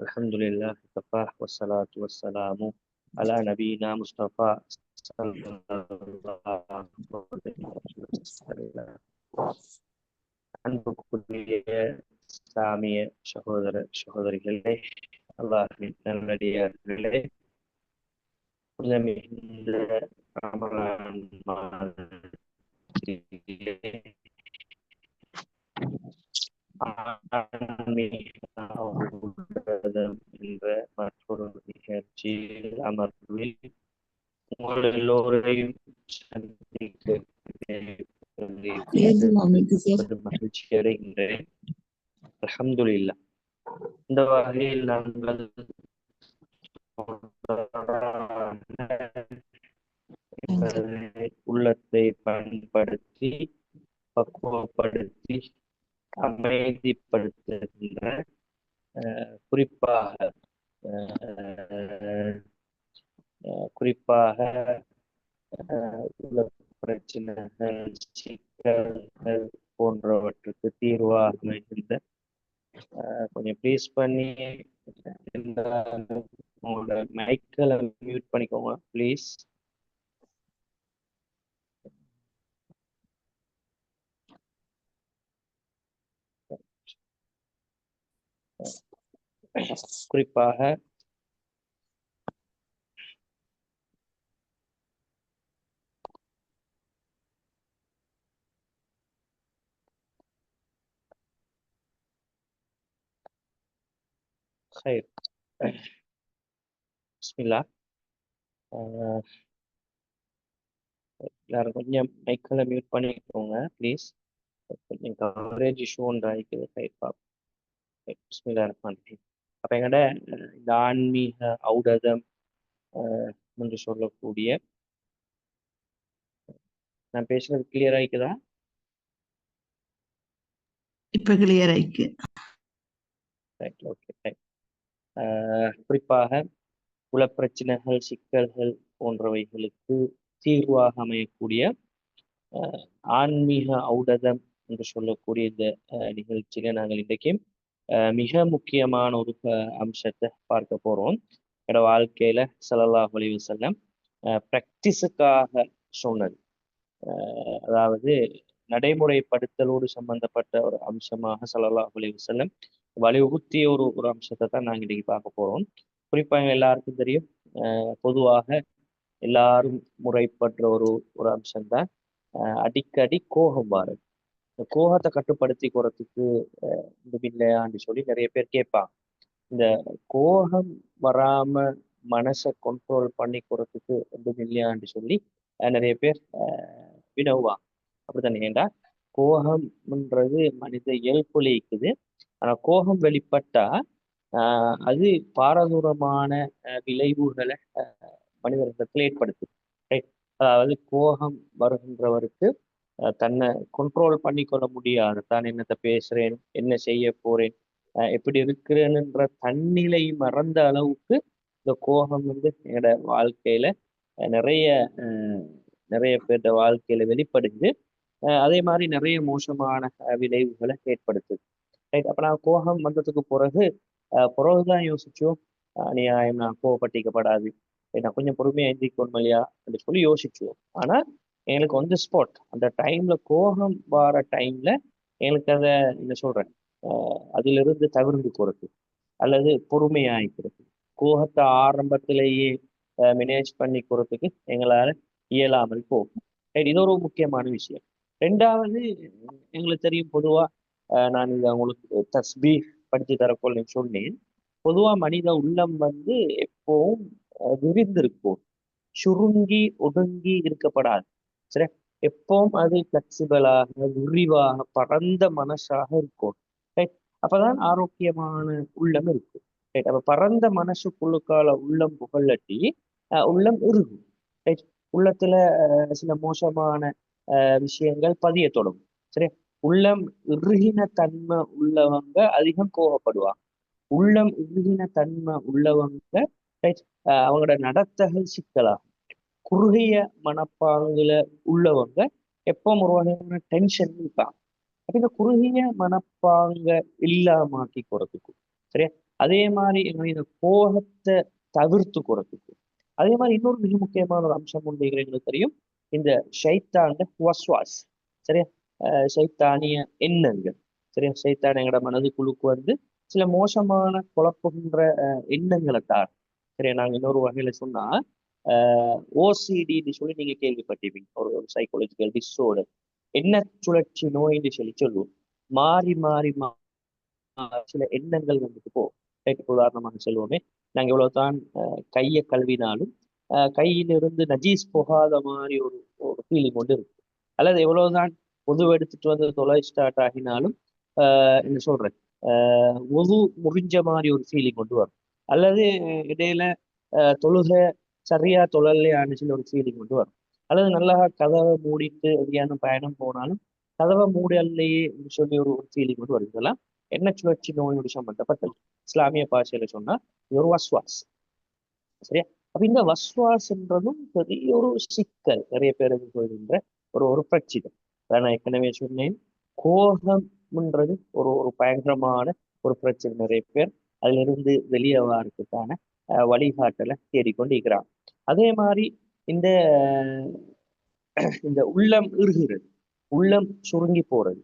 الحمد لله كفى والصلاة والسلام على نبينا مصطفى صلى الله عليه وسلم அன்புக்குரிய சாமிய சகோதர சகோதரிகளே அல்லாஹின் நல்லடியார்களே புனிதமிகுந்த ரமலான் மாதத்திலே ஆன்மீகம் என்ற மற்றொரு நிகழ்ச்சியில் அமர்வில் உங்கள் எல்லோரையும் மகிழ்ச்சி அடைகின்றேன் அலமதுல்லா இந்த வகையில் நாங்கள் உள்ளத்தை பயன்படுத்தி உறுதிப்படுத்துகின்ற குறிப்பாக குறிப்பாக உள்ள பிரச்சனைகள் சிக்கல்கள் போன்றவற்றுக்கு தீர்வாக இருந்த கொஞ்சம் ப்ளீஸ் பண்ணி உங்களோட மைக்கில் மியூட் பண்ணிக்கோங்க ப்ளீஸ் குறிப்பாக khair. Bismillah. எல்லாரும் கொஞ்சம் மைக்கில் மியூட் பண்ணிக்கோங்க ப்ளீஸ் கொஞ்சம் கவரேஜ் இஷ்யூன்ற ஒன்றாக இருக்குது பாப் பிஸ்மில்லா ரஹ்மான் ரஹீம் அப்போ எங்கட இந்த ஆன்மீக ஔடதம் என்று சொல்லக்கூடிய நான் பேசுறது கிளியர் ஆயிக்குதா? இப்ப கிளியர் ஆயிக்கு. ரைட் ஓகே ரைட் குறிப்பாக குலப்பிரச்சனைகள் சிக்கல்கள் போன்றவைகளுக்கு தீர்வாக அமையக்கூடிய ஆன்மீக ஔடதம் என்று சொல்லக்கூடிய இந்த நிகழ்ச்சியில நாங்கள் இன்றைக்கு மிக முக்கியமான ஒரு அம்சத்தை பார்க்க போறோம். என்னோட வாழ்க்கையில சல்லல்லாஹ் ஒளிவு செல்லம் ப்ராக்டிஸுக்காக சொன்னது. அதாவது நடைமுறைப்படுத்தலோடு சம்பந்தப்பட்ட ஒரு அம்சமாக சல்லல்லாஹ் அலி செல்லம் வலியுறுத்திய ஒரு ஒரு அம்சத்தை தான் நாங்கள் இன்னைக்கு பார்க்க போறோம். குறிப்பாக எல்லாருக்கும் தெரியும் பொதுவாக எல்லாரும் முறைப்படுற ஒரு ஒரு அம்சம்தான். அடிக்கடி கோபம் வாரது இந்த கோபத்தை கட்டுப்படுத்தி போறதுக்கு இது இல்லையான்னு சொல்லி நிறைய பேர் கேட்பாங்க. இந்த கோபம் வராம மனசை கண்ட்ரோல் பண்ணி போறதுக்கு இது இல்லையான்னு சொல்லி நிறைய பேர் வினவுவாங்க. அப்படித்தானே ஏண்டா? கோபம்ன்றது மனித இயல்புல இருக்குது ஆனா கோபம் வெளிப்பட்டா அது பாரதூரமான விளைவுகளை மனிதர்களிடத்தில் ஏற்படுத்து ரைட் அதாவது கோபம் வருகின்றவருக்கு தன்னை கண்ட்ரோல் பண்ணி கொள்ள முடியாது. தான் என்னத்தை பேசுறேன்? என்ன செய்ய போறேன்? எப்படி இருக்கிறேன்ன்ற தன்னிலை மறந்த அளவுக்கு இந்த கோபம் வந்து என்னோட வாழ்க்கையில நிறைய நிறைய பேர்ட வாழ்க்கையில வெளிப்படுது. அதே மாதிரி நிறைய மோசமான விளைவுகளை ஏற்படுத்துது. ரைட். அப்ப நான் கோபம் வந்ததுக்கு பிறகு பிறகுதான் யோசிச்சோம். அநியாயம் நான் கோவப்பட்டிக்கப்படாது. நான் கொஞ்சம் பொறுமையா எந்திரிக்கணும் இல்லையா? அப்படின்னு சொல்லி யோசிச்சுவோம் ஆனா எங்களுக்கு வந்து ஸ்பாட் அந்த டைம்ல கோபம் வர டைம்ல எங்களுக்கு அதை என்ன சொல்றேன்? அதிலிருந்து தவிர்ந்து போறது. அல்லது பொறுமையாயிக்கிறது கோபத்தை ஆரம்பத்திலேயே மேனேஜ் பண்ணி போறதுக்கு எங்களால் இயலாமல் போகும். இது ஒரு முக்கியமான விஷயம். ரெண்டாவது எங்களுக்கு தெரியும் பொதுவா நான் இதை உங்களுக்கு தஸ்பி படித்து தரப்போல் சொன்னேன். பொதுவா மனித உள்ளம் வந்து எப்பவும் விரிந்திருக்கும். சுருங்கி ஒடுங்கி இருக்கப்படாது. சரி? எப்பவும் அது பிளெக்சிபிளாக விரிவாக பரந்த மனசாக இருக்கும். ரைட் அப்பதான் ஆரோக்கியமான உள்ளம் இருக்கும். ரைட் அப்ப பரந்த மனசுக்குள்ளுக்கால உள்ளம் புகழட்டி உள்ளம் இறுகும் ரைட் உள்ளத்துல சில மோசமான விஷயங்கள் பதிய தொடங்கும். சரியா உள்ளம் இறுகின தன்மை உள்ளவங்க அதிகம் கோபப்படுவாங்க. உள்ளம் இறுகின தன்மை உள்ளவங்க ரைட் அவங்களோட நடத்தகள் சிக்கலாகும். குறுகிய மனப்பாங்குல உள்ளவங்க எப்போ ஒரு வகையான டென்ஷன் தான் அப்ப இந்த குறுகிய மனப்பாங்க இல்லாமாக்கி குறத்துக்கும் சரியா? அதே மாதிரி எங்களை இந்த கோபத்தை தவிர்த்து குறத்துக்கும் அதே மாதிரி இன்னொரு மிக முக்கியமான ஒரு அம்சம் உண்டு எங்களுக்கு தெரியும். இந்த ஷைத்தாண்ட வஸ்வாஸ் சரியா? சைத்தானிய எண்ணங்கள் சரியா? சைத்தான் எங்களோட மனதுக்குழுக்கு வந்து சில மோசமான குழப்புகின்ற எண்ணங்களை தார் சரியா? நாங்க இன்னொரு வகையில சொன்னா ஓசிடின்னு சொல்லி நீங்க கேள்விப்பட்டிருப்பீங்க. ஒரு ஒரு சைக்காலஜிக்கல் டிஸ்ஆர்டர் என்ன சுழற்சி நோயின்னு சொல்லி சொல்லுவோம். மாறி மாறி மா சில எண்ணங்கள் வந்துட்டு போ உதாரணமாக சொல்லுவோமே. நாங்க எவ்வளவுதான் தான் கையை கழுவினாலும் கையிலிருந்து நஜீஸ் போகாத மாதிரி ஒரு ஒரு ஃபீலிங் கொண்டு இருக்கு. அல்லது எவ்வளவுதான் உதவு எடுத்துட்டு வந்து தொலை ஸ்டார்ட் ஆகினாலும் ஆஹ் என்ன சொல்றேன் ஆஹ் உது முறிஞ்ச மாதிரி ஒரு ஃபீலிங் கொண்டு வரும். அல்லது இடையில ஆஹ் தொழுகை சரியா தொழிலையானுச்சுன்னு சொல்லி ஒரு ஃபீலிங் வந்து வரும். அல்லது நல்லா கதவை மூடிட்டு எங்கேயான பயணம் போனாலும் கதவை மூடலையே சொல்லி ஒரு ஃபீலிங் வந்து வரும். இதெல்லாம் என்ன சுழற்சி நோயோடு சம்பந்தப்பட்டது. இஸ்லாமிய பாஷையில சொன்னா ஒரு வஸ்வாஸ். சரியா? அப்ப இந்த வஸ்வாஸ்ன்றதும் பெரிய ஒரு சிக்கல். நிறைய பேருக்கு சொல்கின்ற ஒரு ஒரு பிரச்சனை. அதான் நான் ஏற்கனவே சொன்னேன். கோபம்ன்றது ஒரு ஒரு பயங்கரமான ஒரு பிரச்சனை. நிறைய பேர் அதுல இருந்து வெளியே வாரத்துக்கான வழிகாட்டலை தேடிக்கொண்டு இருக்கிறாங்க அதே மாதிரி இந்த இந்த உள்ளம் இறுகிறது உள்ளம் சுருங்கி போறது.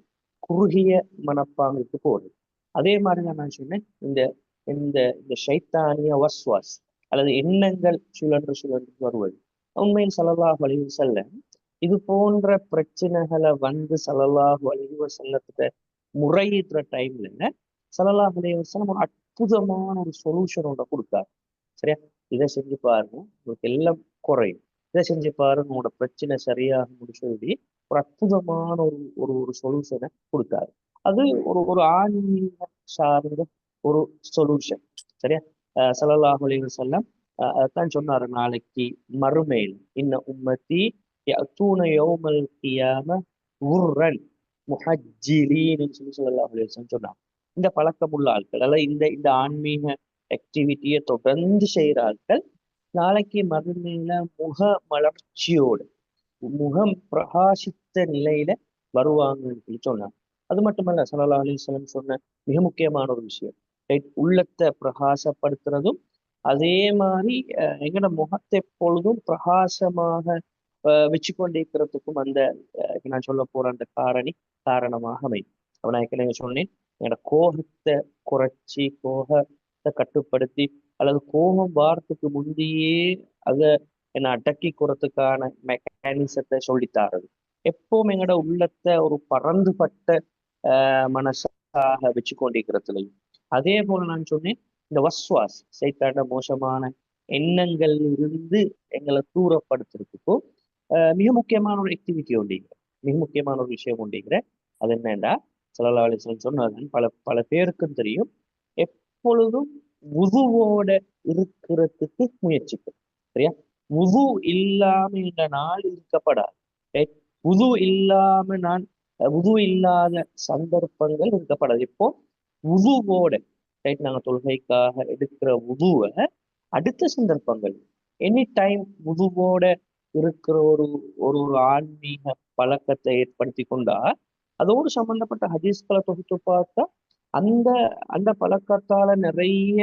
குறுகிய மனப்பாங்குக்கு போறது. அதே மாதிரி தான் நான் சொன்னேன். இந்த இந்த இந்த சைத்தானிய வஸ்வாஸ் அல்லது எண்ணங்கள் சுழன்று சுழன்று வருவது. உண்மையில் ஸல்லல்லாஹு வழிவு செல்ல இது போன்ற பிரச்சனைகளை வந்து ஸல்லல்லாஹு அலைஹி செல்லத்துக்கு முறையிடுற டைம்ல ஸல்லல்லாஹு அலைஹி செல்ல ஒரு அற்புதமான ஒரு சொல்யூஷன் ஒன்றை கொடுத்தார். சரியா? இதை செஞ்சு பாருங்க. உங்களுக்கு எல்லாம் குறையும். இதை செஞ்சு பாருங்க. உங்களோட பிரச்சனை சரியாக சொல்லி ஒரு அற்புதமான ஒரு ஒரு ஒரு சொல்யூஷனை கொடுத்தாரு அது ஒரு ஒரு ஆன்மீக சார்ந்த ஒரு சொல்யூஷன் சரியா? சலலாஹலின்னு சொல்ல அதான் சொன்னாரு நாளைக்கு மறுமையில். இன்ன உம்மத்தி தூண யோமல் கியாம உர்ரன் முஹஜ்ஜிலீன்னு சொல்லி சொல்லலாஹலின்னு அலைஹி வஸல்லம் சொன்னாங்க. இந்த பழக்கமுள்ள ஆட்கள் அதாவது இந்த இந்த ஆன்மீக ஆக்டிவிட்டியை தொடர்ந்து செய்கிறார்கள். நாளைக்கு மறுமையில முக மலர்ச்சியோடு முகம் பிரகாசித்த நிலையில வருவாங்கன்னு சொல்லி சொன்னாங்க. அது மட்டுமல்ல ஸல்லல்லாஹு அலிஸ்லம் சொன்ன மிக முக்கியமான ஒரு விஷயம். ரைட் உள்ளத்தை பிரகாசப்படுத்துறதும் அதே மாதிரி எங்கட முகத்தை எப்பொழுதும் பிரகாசமாக வச்சு கொண்டிருக்கிறதுக்கும் அந்த நான் சொல்ல போற அந்த காரணி காரணமாக அமையும். அப்ப நான் ஏற்கனவே சொன்னேன் என்னோட கோபத்தை குறைச்சி கோக கோபத்தை கட்டுப்படுத்தி அல்லது கோபம் வாரத்துக்கு முந்தையே அதை என்னை அடக்கி கூறதுக்கான மெக்கானிசத்தை சொல்லித்தாரது எப்பவும் எங்களோட உள்ளத்தை ஒரு பறந்துபட்ட ஆஹ் மனசாக வச்சு கொண்டிருக்கிறதுலையும் அதே போல நான் சொன்னேன் இந்த வஸ்வாஸ் சைத்தாண்ட மோசமான எண்ணங்கள் இருந்து எங்களை தூரப்படுத்துறதுக்கும் மிக முக்கியமான ஒரு ஆக்டிவிட்டி உண்டுங்கிற மிக முக்கியமான ஒரு விஷயம் உண்டுங்கிற அது என்னண்டா சிலலாளிசன் அலைஹி பல பல பேருக்கும் தெரியும். எப்பொழுதும் உதுவோட இருக்கிறதுக்கு முயற்சிக்கும். சரியா? உது இல்லாம இந்த நாள் இருக்கப்படாது. ரைட் உது இல்லாம நான் உது இல்லாத சந்தர்ப்பங்கள் இருக்கப்படாது. இப்போ உதுவோட ரைட் நாங்க தொழுகைக்காக எடுக்கிற உதுவை அடுத்த சந்தர்ப்பங்கள். எனி டைம் உதுவோட இருக்கிற ஒரு ஒரு ஒரு ஆன்மீக பழக்கத்தை ஏற்படுத்தி கொண்டா அதோடு சம்பந்தப்பட்ட ஹதீஸ்களை தொகுத்து பார்த்தா அந்த அந்த பழக்கத்தால நிறைய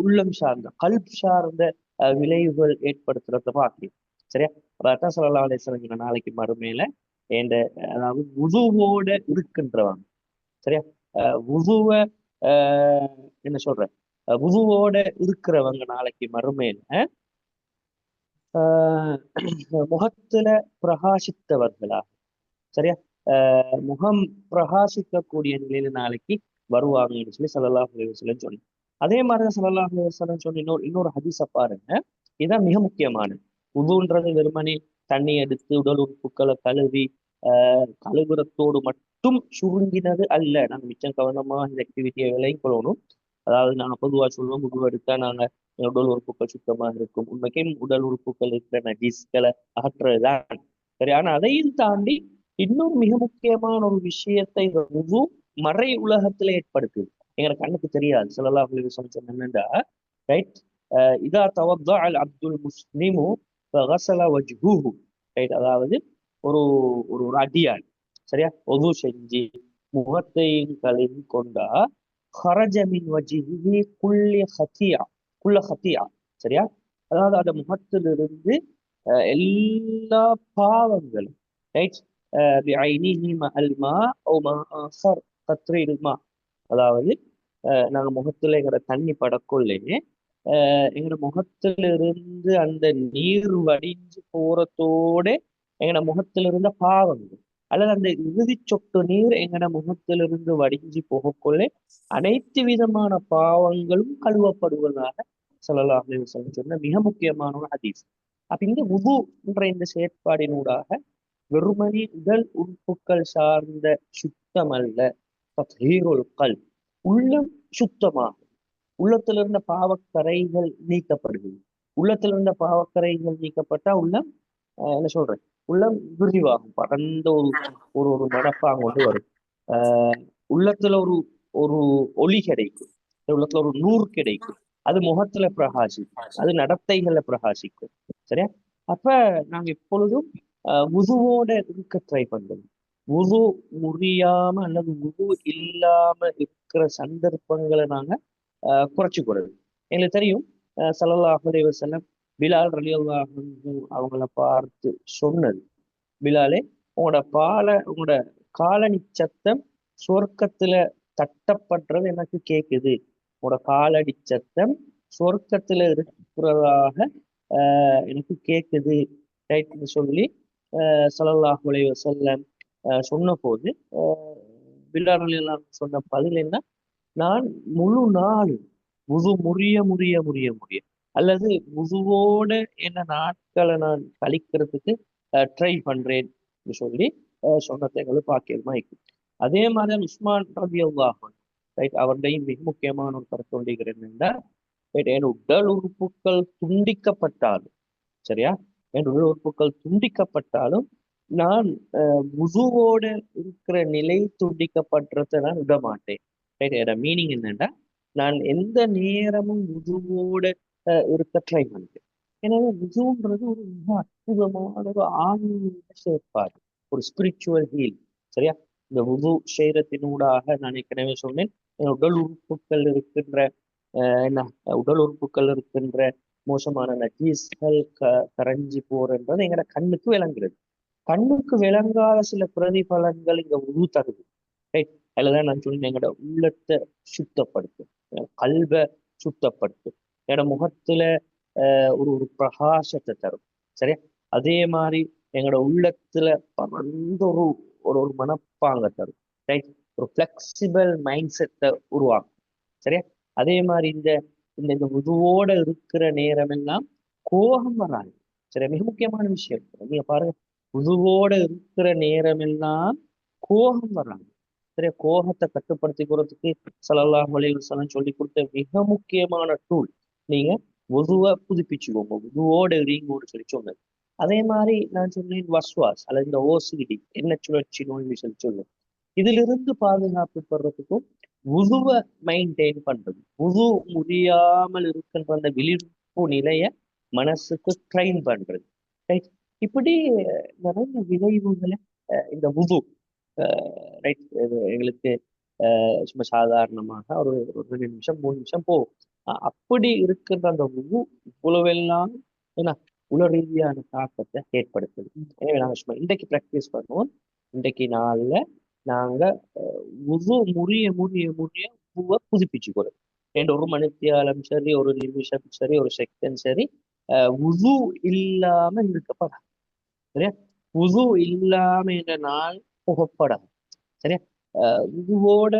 உள்ளம் சார்ந்த கல்ப் சார்ந்த அஹ், விளைவுகள் ஏற்படுத்துறத பார்க்கிறோம் சரியா? ரத்தா ஸல்லல்லாஹு அலைஹி நாளைக்கு மறுமையில என்ற அதாவது உதுவோட இருக்கின்றவங்க சரியா? அஹ், உதுவ என்ன சொல்ற? அஹ், உதுவோட இருக்கிறவங்க நாளைக்கு மறுமையில ஆஹ் முகத்துல பிரகாசித்தவர்களாக. சரியா? ஆஹ் முகம் பிரகாசிக்கக்கூடிய நிலையில நாளைக்கு வருவாங்கன்னு சொல்லி ஸல்லல்லாஹு அலைஹி சொல்லி சொன்னேன் அதே மாதிரிதான் ஸல்லல்லாஹு அலைஹி சொல்லி சொன்ன இன்னொரு இன்னொரு ஹதீஸை பாருங்க. இதுதான் மிக முக்கியமானது. உதுன்றது வெறுமனே தண்ணி எடுத்து உடல் உறுப்புகளை கழுவி ஆஹ் கழுவுறத்தோடு மட்டும் சுருங்கினது அல்ல. நாங்கள் மிச்சம் கவனமா இந்த ஆக்டிவிட்டியை விலையும் கொள்ளணும். அதாவது நாங்கள் பொதுவா சொல்லுவோம் உது எடுத்தா நாங்க உடல் உறுப்புகள் சுத்தமா இருக்கும். உண்மைக்கும் உடல் உறுப்புகள் இருக்கிற நடிஸ்களை அகற்றுறதுதான். சரி ஆனா அதையும் தாண்டி இன்னொரு மிக முக்கியமான ஒரு விஷயத்தை உதுவும் மறை உலகத்துல ஏற்படுத்துது எங்க கண்ணுக்கு தெரியாது. சொல்லலாம் சொன்ன என்னண்டா? ரைட் இதா தவத்தா அல் அப்துல் முஸ்லிமு ஃபகஸல வஜ்ஹுஹு. ரைட் அதாவது ஒரு ஒரு ஒரு அடியாள் சரியா? ஒது செஞ்சு முகத்தையும் கழுவி கொண்டா ஹரஜமின் வஜிஹி குல்லிய ஹத்தியா குள்ள ஹத்தியா சரியா? அதாவது அந்த முகத்திலிருந்து எல்லா பாவங்களும். ரைட் பிஐனிஹி மஅல் மா ஓ மா ஆஹர். கத்ரில் அதாவது நாங்கள் நாங்க முகத்துல எங்கட தண்ணி படக்குள்ளே எங்களோட முகத்திலிருந்து அந்த நீர் வடிஞ்சு போறதோட எங்களோட முகத்துல பாவங்கள் அல்லது அந்த இறுதி சொட்டு நீர் எங்கட முகத்திலிருந்து வடிஞ்சு போகக்குள்ளே அனைத்து விதமான பாவங்களும் கழுவப்படுவதாக சொல்லலாம் அப்படின்னு சொல்லி சொன்ன மிக முக்கியமான ஒரு ஹதீஸ். அப்ப இந்த உது என்ற இந்த செயற்பாடினூடாக வெறுமனி உடல் உறுப்புகள் சார்ந்த சுத்தம் அல்ல. தத்ஹீருல் உள்ளம் சுத்தமாகும். உள்ளத்துல இருந்த பாவக்கரைகள் நீக்கப்படுகிறது. உள்ளத்துல இருந்த பாவக்கரைகள் நீக்கப்பட்டா உள்ளம் ஆஹ் என்ன சொல்றேன் உள்ளம் விரிவாகும். பரந்த ஒரு ஒரு ஒரு மனப்பாங்க வந்து வரும். ஆஹ் உள்ளத்துல ஒரு ஒரு ஒளி கிடைக்கும். உள்ளத்துல ஒரு நூறு கிடைக்கும். அது முகத்துல பிரகாசிக்கும். அது நடத்தைகள்ல பிரகாசிக்கும். சரியா? அப்ப நாங்க எப்பொழுதும் ஆஹ் முதுவோட இருக்க ட்ரை பண்றோம் உது முறியாம அல்லது உது இல்லாம இருக்கிற சந்தர்ப்பங்களை நாங்க ஆஹ் குறைச்சிக்கூடாது எங்களுக்கு தெரியும் சலல்லாஹுலே வசலம் பிலால் ரலியல்லாஹு அவங்கள பார்த்து சொன்னது. பிலாலே உங்களோட பால உங்களோட காலனி சத்தம் சொர்க்கத்துல தட்டப்படுறது எனக்கு கேக்குது உங்களோட காலடி சத்தம் சொர்க்கத்துல இருக்கிறதாக ஆஹ் எனக்கு கேக்குது ரைட்னு சொல்லி சலல்லாஹுலே வசல்லம் சொன்னபோது வஸல்லம் ஆஹ் சொன்ன சொன்ன பதில் என்ன? நான் முழு நாள் முழு முறிய முறிய முறிய முறிய அல்லது முழுவோட என்ன நாட்களை நான் கழிக்கிறதுக்கு ட்ரை பண்றேன் சொல்லி சொன்னதை எங்களுக்கு பாக்கியமா இருக்கு. அதே மாதிரி தான் உஸ்மான் ரவி அல்லாஹன் ரைட் அவருடையும் மிக முக்கியமான ஒரு கருத்து கொண்டிருக்கிறது என் உடல் உறுப்புகள் துண்டிக்கப்பட்டாலும் சரியா? என் உடல் உறுப்புகள் துண்டிக்கப்பட்டாலும் நான் முதுவோட இருக்கிற நிலை துண்டிக்கப்படுறதை நான் விட மாட்டேன். ரைட் என்னோட மீனிங் என்னன்னா நான் எந்த நேரமும் முதுவோட இருக்க ட்ரை பண்ணுறேன் எனவே முதுன்றது ஒரு மிக அற்புதமான ஒரு ஆன்மீக செயற்பாடு ஒரு ஸ்பிரிச்சுவல் ஹீல் சரியா? இந்த முது சேரத்தினூடாக நான் ஏற்கனவே சொன்னேன் உடல் உறுப்புகள் இருக்கின்ற என்ன? உடல் உறுப்புகள் இருக்கின்ற மோசமான நஜீஸ்கள் க கரைஞ்சி போறன்றது எங்களோட கண்ணுக்கு விளங்குறது கண்ணுக்கு விளங்காத சில பிரதிபலன்கள் இங்க உரு தருது ரைட் அதுலதான் நான் சொன்னேன் எங்களோட உள்ளத்தை சுத்தப்படுத்தும் கல்வை சுத்தப்படுத்தும் என்னோட முகத்துல ஆஹ் ஒரு ஒரு பிரகாசத்தை தரும். சரியா? அதே மாதிரி எங்களோட உள்ளத்துல பறந்த ஒரு ஒரு ஒரு மனப்பாங்க தரும். ரைட் ஒரு ஃபிளெக்சிபிள் மைண்ட் செட்டை உருவாக்கும். சரியா? அதே மாதிரி இந்த இந்த இந்த உதுவோட இருக்கிற நேரம் எல்லாம் கோபம் வராது. சரி மிக முக்கியமான விஷயம். நீங்க பாருங்க உதுவோட இருக்கிற நேரம் எல்லாம் கோபம் வராங்க சரியா கோபத்தை கட்டுப்படுத்திக்கிறதுக்கு சலல்லா அலைஹி சொல்லி கொடுத்த மிக முக்கியமான டூல் நீங்க உதுவை புதுப்பிச்சுக்கோங்க. உதுவோட இருங்கோன்னு சொல்லி சொன்னது. அதே மாதிரி நான் சொன்னேன் வஸ்வாஸ் அல்லது இந்த ஓசிடி என்ன சுழற்சி நோய்னு சொல்லி சொன்னேன். இதிலிருந்து பாதுகாப்பு பெறதுக்கும் உதுவை மெயின்டைன் பண்றது உது முடியாமல் இருக்கின்ற அந்த விழிப்பு நிலைய மனசுக்கு ட்ரெயின் பண்றது. ரைட் இப்படி நிறைய விளைவுகளை இந்த உது ரைட் எங்களுக்கு சும்மா சாதாரணமாக ஒரு ஒரு ரெண்டு நிமிஷம் மூணு நிமிஷம் போகும். அப்படி இருக்கிற அந்த உது இவ்வளவெல்லாம் என்ன உள ரீதியான தாக்கத்தை ஏற்படுத்துது. எனவே நாங்க சும்மா இன்றைக்கு ப்ராக்டிஸ் பண்ணுவோம். இன்றைக்கு நாளில் நாங்க அஹ், உது முறிய முறிய முறிய புதுப்பிச்சு புதுப்பிச்சுக்கிறோம் ரெண்டு ஒரு மணித்தியாலம் சரி ஒரு நிமிஷம் சரி ஒரு செகண்ட் சரி அஹ், உது இல்லாம இருக்கப்படாது சரியா? உது இல்லாம என்ற நாள் புகப்படாது சரியா உதுவோட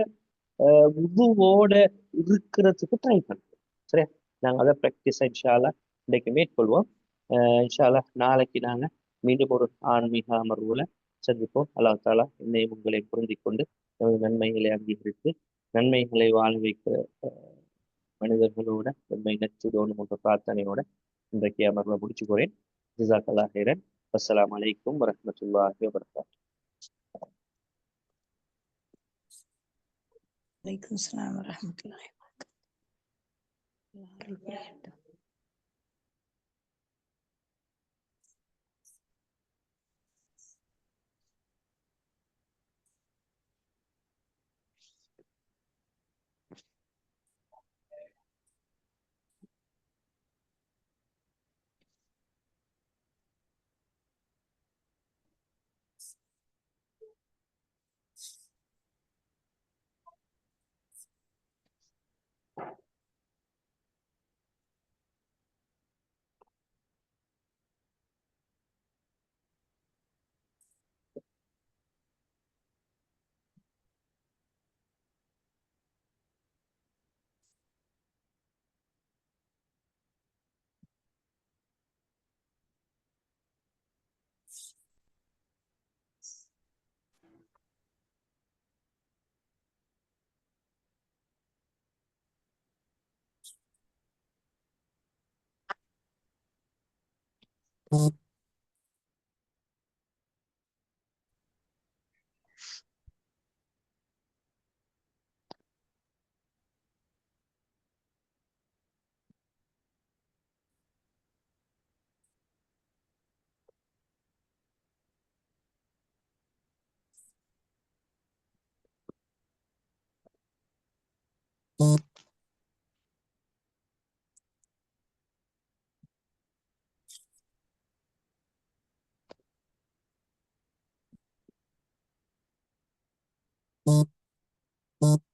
உதுவோட இருக்கிறதுக்கு ட்ரை பண்ணுவோம் சரியா? நாங்க அதை ப்ராக்டிஸ் இன்ஷாலா இன்றைக்கு மேற்கொள்வோம். இன்ஷாலா நாளைக்கு நாங்க மீண்டும் ஒரு ஆன்மீக அமர்வுல சந்திப்போம். அல்லாஹ் தாலா என்னை உங்களை புரிந்து கொண்டு நமது நன்மைகளை அங்கீகரித்து நன்மைகளை வாழ வைக்க மனிதர்களோட நன்மை நச்சுதோணும் என்ற பிரார்த்தனையோட இன்றைக்கு அமர்வை முடிச்சுக்கிறேன் ஜிசாக்கல்லா ஹைரன் Wassalamualaikum warahmatullahi wabarakatuh. Waalaikumsalam warahmatullahi wabarakatuh. うん。うん Beep.